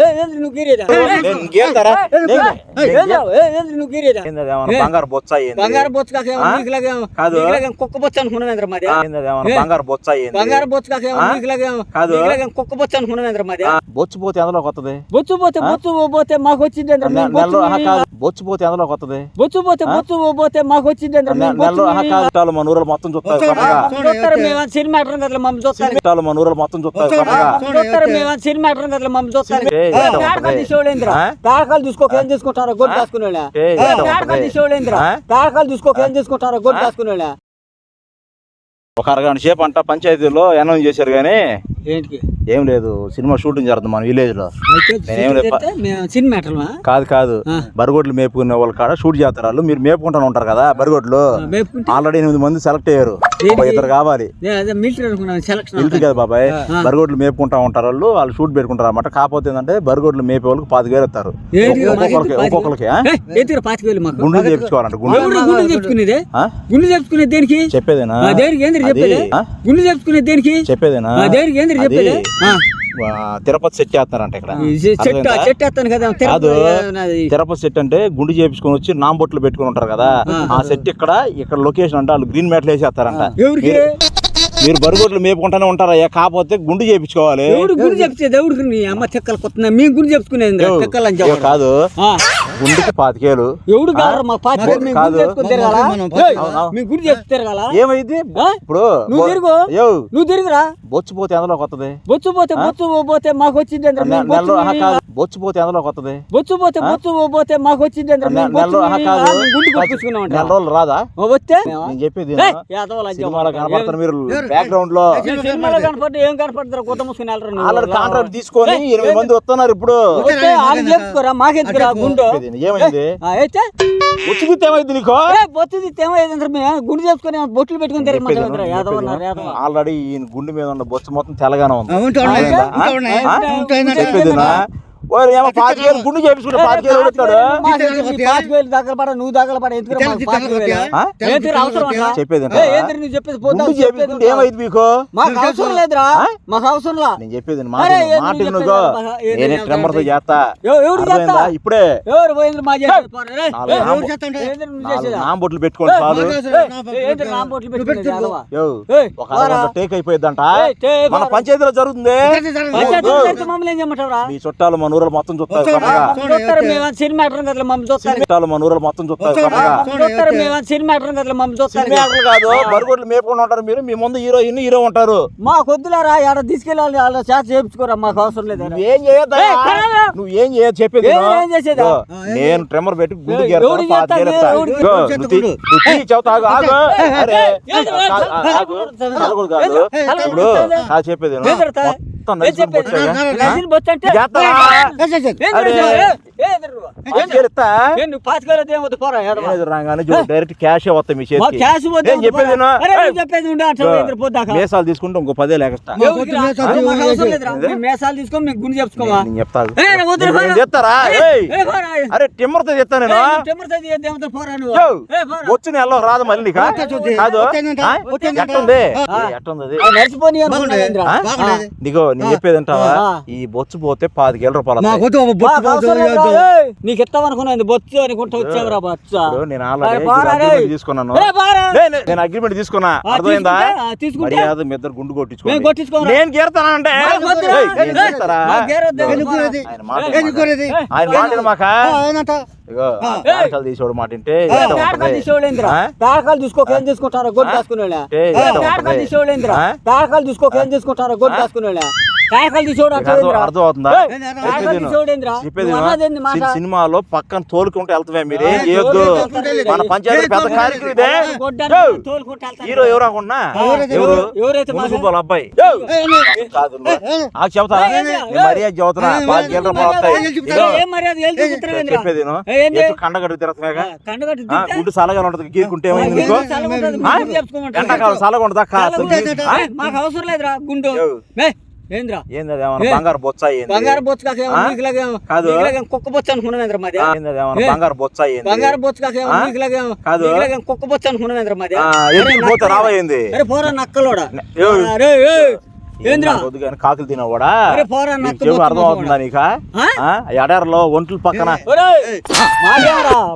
ఏ ను గిరేదా? నేను గేల్తారా? ఏ జావ్ ఏ ఏ ను గిరేదా? ఏంది అది ఏమన్నా బంగారు బొచ్చ అయ్యింది బంగారు? నీకులాగా కాదు. కుక్క బొచ్చ అనుకున్నావేంద్ర మాది బంగారు బొచ్చ అయ్యింది బంగారు? నీకులాగా కాదు. కుక్క బొచ్చ అనుకున్నావేంద్ర మాది బొచ్చు పోతే ఎందులోకి వస్తుంది బొచ్చు పోతే బొచ్చు పోతే మాకు వచ్చింది బొచ్చు పోతే ఎందులోకి వస్తుంది బొచ్చు పోతే బొచ్చు పోతే మాకు వచ్చింది అంద్ర నె- నెల రో- ఆహా, కాదు చుట్టాలు మన ఊరలు మొత్తం చూస్తారు మేము సినిమా కదా మమ్మల్ని చూస్తారు. మన ఊరలు మొత్తం చూస్తారు మేము సినిమా అంటారు కదా మమ్మల్ని చూస్తారు. తీసుకోక ఏం తీసుకుంటారో గొడ్డు ఆ? కాడకాలు తీసుకోక ఏం తీసుకుంటారో గొడ్డు వాళ్ళ ఒక అరగంట సేపు అంట పంచాయతీలో అనౌన్స్ చేశారు కానీ ఏంటికి? ఏం లేదు సినిమా షూటింగ్ జరుగుతుంది మన విలేజ్లో నేనేం లేదు. మేము సినిమా అంటారా కాదు కాదు. బరిగొడ్లు మేపుకునే వాళ్ళ కాడ షూట్ చేస్తారు వాళ్ళు. మీరు మేపుకుంటా ఉంటారు కదా బరిగొడ్లు మేపుకుంటే? ఆల్రెడీ ఎనిమిది మంది సెలెక్ట్ అయ్యారు. ఇద్దరు కావాలి. మిలిటరీ కదా బాబాయ్. బరిగొడ్లు మేపుకుంటా ఉంటారు వాళ్ళు. వాళ్ళు షూట్ పెట్టుకుంటారు అన్నమాట. కాకపోతే ఏంటంటే బరిగొడ్లు మేపే వాళ్ళకి పాతిక వేలు ఇస్తారు. ఏంటి? ఒక్కొక్కరికి గుండు చేపించుకోవాలంట చెప్పుకునేది చెప్పుకునేది దేనికి? చెప్పేదేనా? దేనికి? ఏంద్ర అది, చెప్పేది? ఆ? గుండు చెప్పుకునేది దేనికి? చెప్పేదేనా? దేనికి? ఏంద్ర చెప్పేది? తిరుపతి సెట్ చేస్తారంట ఇక్కడ. కదా తిరుపతి సెట్ అంటే గుండు చేపించుకొని వచ్చి నాంబొట్లు పెట్టుకొని ఉంటారు కదా ఆ. సెట్ ఇక్కడ ఇక్కడ లొకేషన్ అంటే వాళ్ళు గ్రీన్ మ్యాట్లు వేసేస్తారంట. ఎవరికి? మీరు- బరిగొడ్లు మేపుకుంటానే ఉంటారయ్యా కాకపోతే గుండు చేపించుకోవాలి. ఎవడు గుండు చెప్తే ఎవడికి? నీ అమ్మ చెక్కలు కొత్త మేము గుండు చెప్పుకునేది చెక్కలు అని కాదు. గుండుకి పాతికేలు. ఎవడు కాదు మా గుండు తిరగాల? ఏమైంది? ఇప్పుడు నువ్వు తిరుగు. యో. నువ్వు తిరుగురా. బొచ్చు పోతే ఎందులోకి వస్తుంది బొచ్చు పోతే బొచ్చు పోతే మాకు వచ్చింది బొచ్చు పోతే ఎందులోకి వస్తుంది బొచ్చు పోతే బొచ్చు పోతే మాకు వచ్చింది నెల రోజులు రాదా? వస్తే? నేను చెప్పేది. కనపడతారు మీరు బ్యాక్గ్రౌండ్లో. కనపడ్డా ఏం కనపడతారు? కొత్త మూసుకుని వెళ్ళరు కాంట్రాక్ట్ తీసుకొని ఎనిమిది మంది వస్తున్నారు ఇప్పుడు. మాకెందుకురా గుండు? చెప్పేది ఏమైంది? ఆ, అయితే? ఉచిత ఏమైంది నీకు? ఏ, బొత్తుది ఏమైంది మేము గుండు చేసుకుని బొట్లు పెట్టుకుని ఆల్రెడీ ఈ గుండె మీద ఉన్న బొచ్చ మొత్తం తెల్లగానే ఉంది. చెప్పేదినా ఓరి ఏమో పాతికేలు గుండు చేపించుకుంటే పాతికేలు పెడతాడు పాతిక వేలు దగ్గర పడ నువ్వు దగ్గర పడ ఎందుకు? చెప్పేది నువ్వు చెప్పేది? పోతా గుండు చెప్పేది ఏమైంది మీకు? మాకు అవసరం లేదురా? మాకు అవసరం లా. నేను చెప్పేది మాట నువ్వు నేనే తో? చేస్తా. ఎవ- ఎవరు చేస్తా? ఇప్పుడే. ఎవరు పోయింది మా? నాంబొట్లు పెట్టుకోండి చాలు ఒక. టేక్ అయిపోయిందంట. మన. పంచాయతీలో జరుగుతుంది? మీ చుట్టాలు మన ఊరు మొత్తం చూస్తారు సినిమా కదా మమ్మల్ని చూస్తారు మొత్తం చూస్తారు మేము సినిమా కదా మమ్మల్ని చూస్తారు సినిమా యాక్టర్లు కాదు బరుగుడ్లు మేపుకొని ఉంటారు మీరు మీ ముందు హీరోయిన్ హీరో ఉంటారు మా కొద్దులారా ఆడ తీసుకెళ్ళాలి వాళ్ళ చేత చేయించుకోరా మాకు అవసరం లేదు ఏయ్, కరాలా? నువ్వు ఏం చేయదు చెప్పేది ఏం-. ఏం నేను ట్రెమ్మర్ పెట్టి గుండు ఇప్పుడు చెప్పేది? మొత్తం ఏం డైరెక్ట్ క్యాష్ మీ చెప్పేది అంటావు. మేసాలు తీసుకుంటే ఇంకో? మేసాలు తీసుకొని గుండు. చెప్తారా? చెప్తా నేను. వచ్చిన నెలలో రాదు మళ్ళీ. కాదు. ఎట్టుంది ఎట్టుంది. నీకో నేను చెప్పేది వింటావా? ఆ. ఈ బొచ్చు పోతే పాతికేల రూపాయలు బొచ్చు. నీకు ఇస్తాం అనుకున్నాను బొచ్చు అనుకుంటా వచ్చావురా బొచ్చ. నేను ఆల్రెడీ తీసుకున్నాను. నేను అగ్రిమెంట్ తీసుకున్నా. అర్థమైందా? తీసుకుంటే, మీ ఇద్దరు గుండు మేము కొట్టించుకోండి. కొట్టించుకోరా. నేను గీరుతానా అంటే? ఆయన మాట మాక మాట తీసుకోక ఏం చేసుకుంటారో గొడ్డు? కాడకాలు తీసుకోక ఏం చేసుకుంటారో గొడ్డు దాచుకునేవాళ్ళ. అర్థం అవుతుందా సినిమాలో పక్కన తోలుకుంటే వెళ్తామే మీరు. ఏం చేయొద్దు మన పంచాయతీ పెద్ద కార్యక్రమం ఇదే. హీరో ఎవరు అనుకున్నా? ఎవరు అబ్బాయి. కాదు ఆ చెబుతా. మర్యాద చెబుతున్నా? చెప్పేది? గుడ్డు సలగా ఉంటది గీరుకుంటే ఏమైంది. ఎండాకాలం సలగా ఉంటుందా? మాకు అవసరం లేదురా. గుండు ఏంద్రా? బంగారు బంగారు కాదు. కుక్క అనుకున్నావేంద్ర మాది? బంగారు కాదు. కుక్క అనుకున్నావేంద్ర మాది పోతే అరే పోరా నక్కలోడా? కాకులు తినవాడా? అర్థం అవుతుందా నీక ఆ? ఎడారిలో ఒంట్లు పక్కన.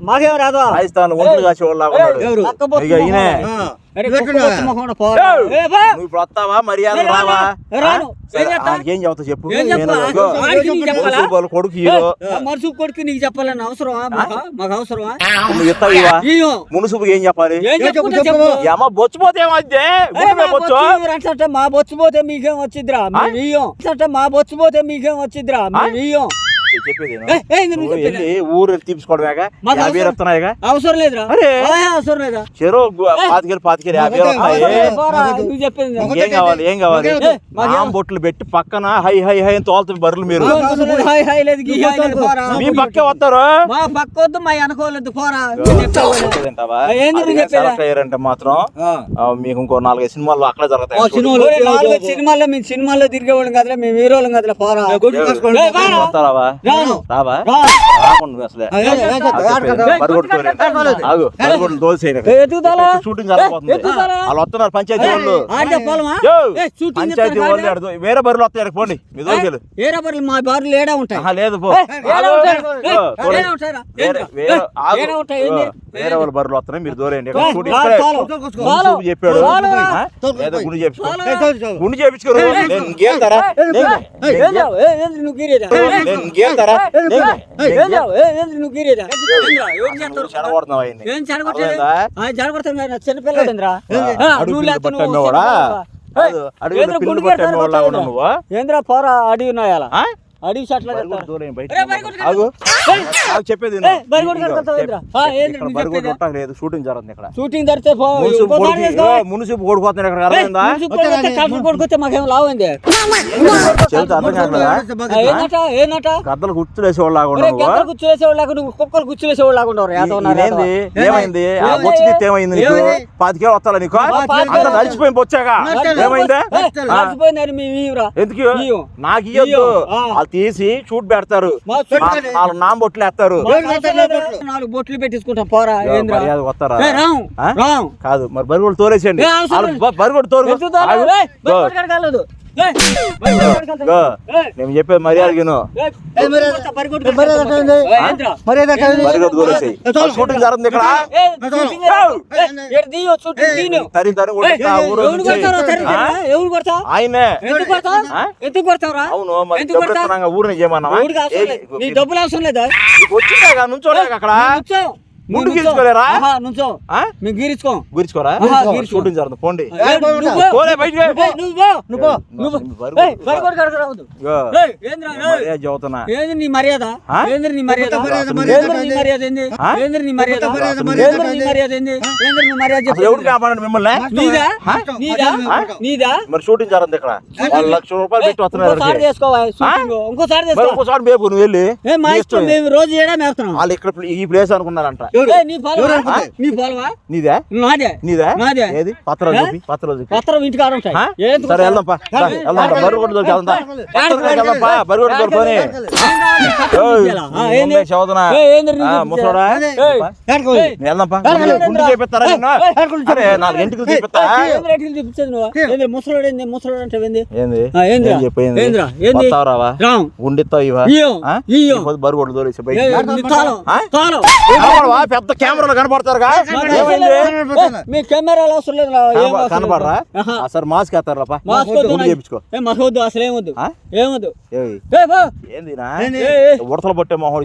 మాకేం రాదు రాజస్థాన్ ఒంట్లు కాసే వాళ్ళ ఎవరు? నక్క బొచ్చు ఇక ఈయనే. నువ్వు ఇప్పుడు వస్తావా? మర్యాద ఏ. రావా? చెప్పు? కొడుకు హీరో. కొడుకు నీకు చెప్పాలని అవసరమా? మాకు అవసరమా? ఇస్తావు. మున్సిపల్ ఏం చెప్పాలి? బొచ్చిపోతే ఏమద్దే అరే మా బొచ్చు? అంటే మా బొచ్చిపోతే మీకేం వచ్చిద్రా మేము మా బొచ్చిపోతే మీకేం వచ్చిద్రా మేము చెప్పేది ఊరు తీసుకోవడమేగా యాభై అవసరం- వస్తున్నాయిగా అవసరం లేదురా. అరే. అవసరం లేదా? చెరో పాతికేలు పాతికేలు యాభై వస్తాయి ఏం కావాలి ఏం కావాలి? బొట్లు పెట్టి పక్కన హై హై హై అని తోలుతుంది బర్రెలు మీరు. మాకు అవసరం లేదు, హాయ్ హాయ్ లేదు గీ హాయ్ లేదు, పోరా. మీ పక్కే వస్తారు? మా పక్కొద్దు మా వెనకోలేదు పోరా. కదా. మాత్రం ఆ, మీకు ఇంకో నాలుగైదు సినిమాలు అక్కడే జరుగుతాయి. సినిమాల్లో మేము సినిమాల్లో తిరిగేవాళ్ళం కదలే మేము హీరోలం కదలే పోరా. ఏ, పోరా. వస్తారావా రాను. రావా రా. రాకుండా అసలే ఆగు? షూటింగ్? వాళ్ళు వస్తున్నారు పంచాయతీ వాళ్ళు పంచాయతీ వాళ్ళు. వేరే బరువులు వస్తాయి పోండి మీ దోశలు ఏ రబ్బర్లు మా బార్లు ఏడా ఉంటాయి లేదు పో? వేరే? వేరే వేరే వాళ్ళ బరువులు వస్తున్నాయి మీరు దూరేయండి చెప్పాడు? ఏదో గుండు చేపించుకో చాలు. గుండు చేపించుకోరు నేను ఇంకేం తరా నేను- ఏ, ఏం చేయావు? ఏ, ఏంది? నువ్వు గీరేదా? ఏం? చెడగొడుతున్నావు అడుగు నువ్వు లేకపోతే ఏంద్రా పోరా ఉన్నాయాల? అడిగి షాట్ల చెప్పేది లేదు షూటింగ్ జరుగుతుంది ఇక్కడ. షూటింగ్ మున్సిపు కొడుకుపోతున్నాడు ఇక్కడ కొడుకొస్తే మాకేం ఉంది చెబుతా అర్థం కావట్లేదా? గుర్తులేసేవాళ్ళు లాగా నువ్వు కుక్కలు. ఏదో. ఏమైంది? ఆ ఏమైంది? బొచ్చు తీస్తే ఏమైంది నీకు? పాతికేళ్ళు వస్తా నీకు? అంత బొచ్చాగా. ఏమైంది. ఎందుకు. నాకు ఇయ్యొద్దు. తీసి షూట్ పెడతారు. వాళ్ళు నామ బొట్లు వేస్తారు. నాలుగు బొట్లు పెట్టించుకుంటాం. పోరా వస్తారా కాదు మరి బరిగొడ్డు తోరేసేయండి ఏ, అవసరం వాళ్ళు లేదు. బ- బరిగొడ్డు తోరు నేను చెప్పేది మర్యాద షూటింగ్ జరుగుతుంది ఇక్కడ ఆయనే. ఎందుకు కొడతావురా? అవును ఊరిని చేయమన్నావా? ఎవరికి అవసరం లేదు. నీ డబ్బులు అవసరం లేదా? వచ్చిందా నుంచోలేక అక్కడ. ముందు. గీర్చుకోలేరా? నుంచో? మేము గీరించుకో గురించుకోరా. షూటింగ్ జరుగుతుంది. పోండి. పోలే బయటికి ఏంది నీ మర్యాద? ఆ? ఏంది నీ మర్యాద? మర్యాద, ఏంది మర్యాద నీ మర్యాద ఏంది? ఆ? ఏంది నీ మర్యాద? మర్యాద, ఏంది మర్యాద, నీ మర్యాద ఏంది? ఏంది నీ మర్యాద అసలు చెప్పు. ఎవరు కాపాడండి మిమ్మల్ని? నీదా? ఆ? నీదా? ఆ? నీదా? మరి షూటింగ్ జరుగుతుంది ఇక్కడ. వాళ్ళు లక్ష రూపాయలు పెట్టి వస్తున్నారు ఇంకోసారి నువ్వు వెళ్ళి. మేము రోజు వాళ్ళు ఇక్కడ ఈ ప్లేస్ అనుకున్నారంట. నీ పొలవా నీదే నాదే నీదే నాదే. ఏది పత్రాలు ఏ? చూపి పత్రాలు చూపి పత్రం ఇంటికి ఆడ ఉంటాయి ఆ? ఏం సరే వెళ్దాం పా దా, వెళ్దాం పా బరువు కొట్టు వెళ్దాం వెళ్దాం పా బరువు కొట్టు దొరుకుని చదువుతున్నా ముసలోడా పా. నేను వెళ్దాం పా గుండు చేపిస్తారా నిన్ను అరే నాలుగు ఇంటికి చేపిస్తా చూపించదు నువ్వు ఏంద్ర ముసలోడు ఏంది ముసలోడు అంటే ఏంది ఏంది ఆ, ఏందిరా? ఏం చెప్పు ఏంది ఏందిరా? ఏంది? వస్తావు రావా రామ్ గుండిస్తావు ఇవా ఇయ్యో ఆ? ఇయ్యో ఈ పొద్దు బరువు కొట్టు దొరేసి పెద్ద కెమెరాలు కనపడతారుగా మాకు మీ కెమెరాలు అవసరం లేదు కనపడరా సరే మాస్క్ వేస్తారా మాకు వద్దు అసలు ఏమొద్దు? ఏమొద్దు. ఉడతలు పట్టే మొహోడు.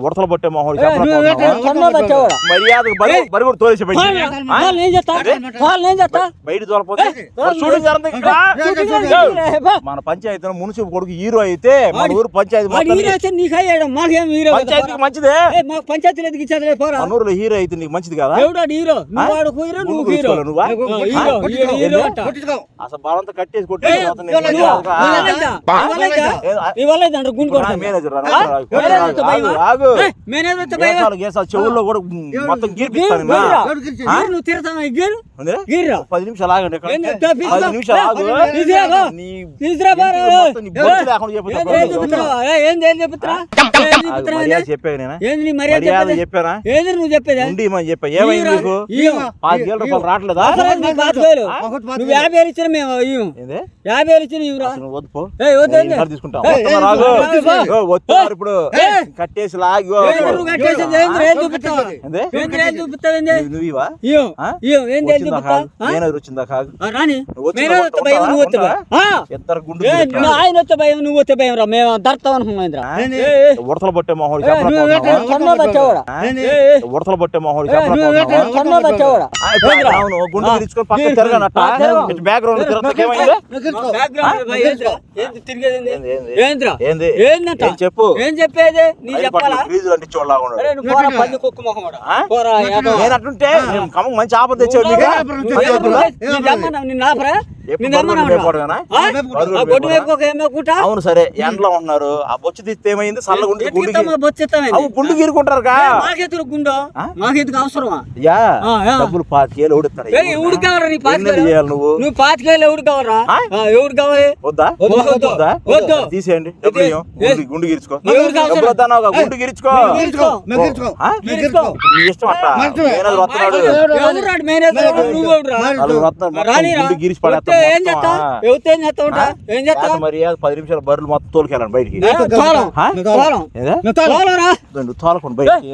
ఉడతలు పట్టే మొహోడు ఏ, నువ్వు ఎక్కడ చెప్పలేకపోతున్నావా? కొన్నో బచ్చావాడా? మర్యాదకు బరి బరి కూడా తోలేసి బయట తోలపోతే. మన పంచాయతీ మున్సిపల్ కొడుకు హీరో అయితే మన ఊరు పంచాయతీ మొత్తానికి హీరో అయితే నీకు మంచిదే. ఏ, మాకు పంచాయతీలు ఎందుకు ఇచ్చేది పోరా. మనూరులో హీరో అయితే నీకు మంచిది కదా? ఎవడా హీరో? నువ్వు హీరో నువ్వు హీరో. అసలు బలంతా కట్టేసి చెవుల్లో కూడా మొత్తం గీరు, గీర్పిస్తాను నువ్వు? ఈ గీరు? గీరురా. పది నిమిషాలు ఆగండి. పది నిమిషాలు ఆగు. లేకుండా మర్యాద ఏంది? చెప్పాను నేనా ఏంది నీ మర్యాద మర్యాద చెప్పేది? చెప్పానా ఏంది నువ్వు చెప్పేది ఉండి మని చెప్పా ఏమైంది ఇయ్యరా. నీకు ఇయ్యం. పాతికేళ్ళ రూపాయలు రావట్లేదా అసలు నీకు పాతిక వేలు. ఆ? నువ్వు యాభై వేలు ఇచ్చిన మేము ఇయ్యం. ఏంది యాభై వేలు ఇచ్చిన ఇవ్వరా అసలు వద్దు పో ఏయ్, వద్దు, నేను వద్దు. ఇంటికాడ తీసుకుంటా ఏయ్, వస్తున్నా, ఏయ్, రాగు. రాగు, బా. ఇగో, వస్తున్నారు ఇప్పుడు ఏయ్. కట్టేసి లాగి ఏంది నువ్వు కట్టేసేది? ఏంది ఏం చూపిస్తావా? ఏంది? ఏంది ఏం చూపిస్తావు ఏంది? నువ్వు ఇవా ఇయ్యం. ఆ? ఇయ్యం. ఏంది ఏం వచ్చిందా చూపిస్తావు? కాదు? ఆ? మేనేజర్ వచ్చిందా కాదు ఆ, రాని నువ్వు వచ్చిన మేమే వస్తే భయం నువ్వు వస్తే భయం ఆ? ఇద్దరు గుండు ఏ, నువ్వు ఆయన వస్తే భయం నువ్వు వస్తే భయం రా మేము దర్తాం అనుకున్నాం ఉడతలు పట్టే మొహోడు ఏ, ఉడతలు పట్టే బచ్చావాడా? అవును గుండు తెచ్చుకొని పక్కన తిరగనట్ట. బ్యాక్గ్రౌండ్? ఏం చెప్పు. ఏం చెప్పేది? నీ చెప్పాలా? పంది కుక్క. నేను అట్టుంటే మంచి ఆపద రాబరా. నిన్ను అవును సరే ఎండలో ఉన్నారు. ఆ బొచ్చు తీస్తే ఏమైంది? చల్లగా ఉండి గుండు గుండు గీరుకుంటారు మాకెందుకు గుండో? మాకెందుకు అవసరమా? యా. డబ్బులు పాతికేలు ఎవడు కావాలా నీ నువ్వు? నువ్వు పాతికేలు ఎవడు కావాలా ఎవడు కావాలి వద్దా? వద్దు, వద్దు. వద్దా వద్దు. తీసేయండి డబ్బులు? గుండు- గుండు గిరుచుకో? డబ్బులు గుండు గిరుచుకో. గిరుచుకో. ఆ? గిరుచుకో. నీ ఇష్టం అట్ట? మేనేజర్ వస్తున్నాడు. మేనేజర్ నువ్వు. గుండు గిరిచి వస్తే ఏం చేస్తా. ఎవరితో ఏం చేస్తా ఉంటా? ఏం చేస్తా మరి పది నిమిషాలు బర్రెలు మొత్తం తోలుకెళ్ళండి బయటికి? తోలరా. తోలకుండా బయటికి.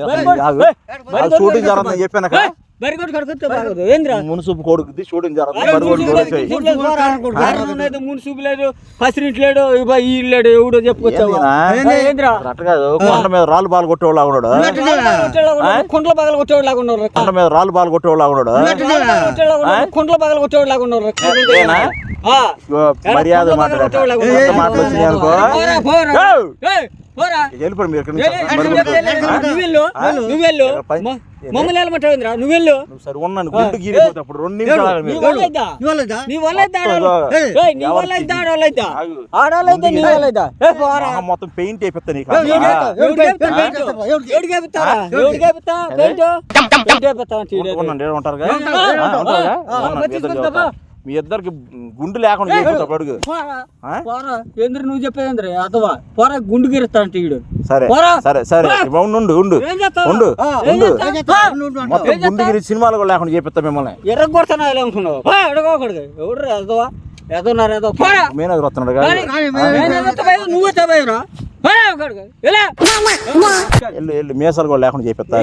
షూటింగ్ జరుగుతుందని చెప్పాను బాగోదు. ఏందిరా? మున్సిపు కొడుకుది లేదు, పసిరింటి లేడు ఈ లేడు ఎవడో చెప్పుకొచ్చావా ఏందిరా కాదు కొండ మీద రాళ్ళు బాల్ కొట్టేవాళ్ళ ఉన్నాడు కుంట్ల పగల కొట్టేవాళ్ళగా ఉన్నారు కొండ మీద రాళ్ళు బాల్ కొట్టేవాళ్ళ ఉన్నాడు కుంట్ల పగల మర్యాద కుంట్ల పగల మాట్లాడాక కొట్టేవాళ్ళగా కొత్త ఉన్నారు. మాటలు వచ్చినాయి అనుకో వెళ్ళిపోయి మీరు? నువ్వెళ్ళు? నువ్వెళ్ళు మమ్మల్ని నువ్వెళ్ళు సరే ఉన్నాను గుండు గీరిపోతే అప్పుడు రెండు నిమిషాలు నీ నీ నీ నీ ఏ పోరా మొత్తం పెయింట్ అయిపోతా నీకు? పెయింట్? పెయింట్? ఉండండి, మీ ఇద్దరికి గుండు లేకుండా అడుగు. పోరా. ఆ? పోరా. ఏంద్ర నువ్వు చెప్పేది అథవా పోరా గుండు గిరుస్తా అంటే ఈడు. సరే పోరా. సరే సరే. ఉండు ఉండు. ఉండు? ఉండు? మొత్తం గుండు గిరి సినిమాలు కూడా లేకుండా చేపిస్తా మిమ్మల్ని. ఎర్రగొడతానా అనుకున్నావు? పో, ఎడగోకూడదు ఎవడు ఎదవా ఎదన్నారు ఎదో పోరా. మేనేజర్ వస్తున్నాడు నువ్వు వెళ్ళు. మీసాలు కూడా లేకుండా చేపిస్తా.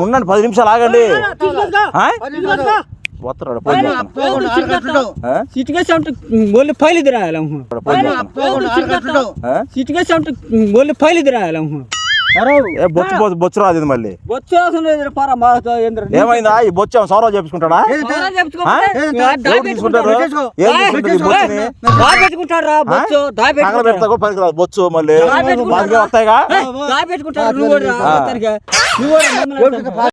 ఉండండి పది నిమిషాలు ఆగండి. ఆ? చిటికేసి అంటే ఒళ్ళు చిటికేస్తావు? ఆ? చిటికేసి అంటే ఒళ్ళు అనుకున్నావు. ఏ బొచ్చు బొచ్చు బొచ్చు రాదు ఇది మళ్ళీ. బొచ్చు ఏమైందా? ఈ బొచ్చు సౌరవ్ దాపెట్టుకుంటారు రా బొచ్చు మళ్ళీ. వస్తాయిగా?